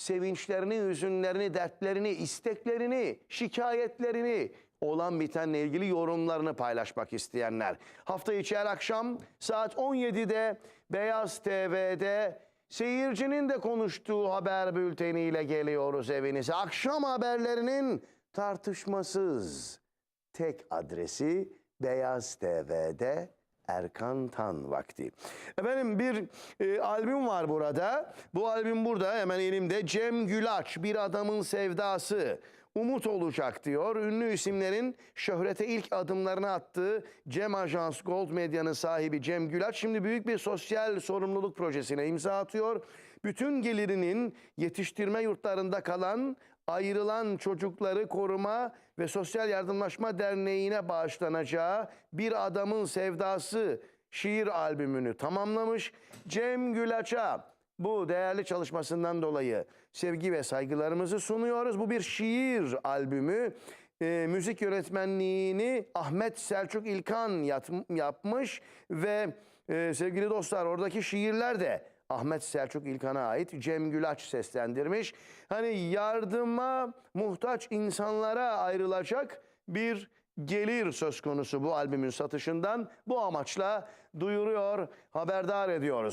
sevinçlerini, hüzünlerini, dertlerini, isteklerini, şikayetlerini, olan bitenle ilgili yorumlarını paylaşmak isteyenler. Hafta içi her akşam saat 17'de Beyaz TV'de seyircinin de konuştuğu haber bülteniyle geliyoruz evinize. Akşam haberlerinin tartışmasız tek adresi Beyaz TV'de Erkan Tan vakti. Efendim bir e, albüm var burada. Bu albüm burada hemen elimde. Cem Gülaç Bir Adamın Sevdası. Umut olacak diyor. Ünlü isimlerin şöhrete ilk adımlarını attığı Cem Ajans Gold Medya'nın sahibi Cem Gülaç şimdi büyük bir sosyal sorumluluk projesine imza atıyor. Bütün gelirinin yetiştirme yurtlarında kalan ayrılan çocukları koruma ve sosyal yardımlaşma derneğine bağışlanacağı bir adamın sevdası şiir albümünü tamamlamış. Cem Gülaç'a bu değerli çalışmasından dolayı sevgi ve saygılarımızı sunuyoruz. Bu bir şiir albümü. Ee, müzik yönetmenliğini Ahmet Selçuk İlkan yat- yapmış ve e, sevgili dostlar oradaki şiirler de Ahmet Selçuk İlkan'a ait Cem Gülaç seslendirmiş. Hani yardıma muhtaç insanlara ayrılacak bir gelir söz konusu bu albümün satışından. Bu amaçla duyuruyor, haberdar ediyoruz.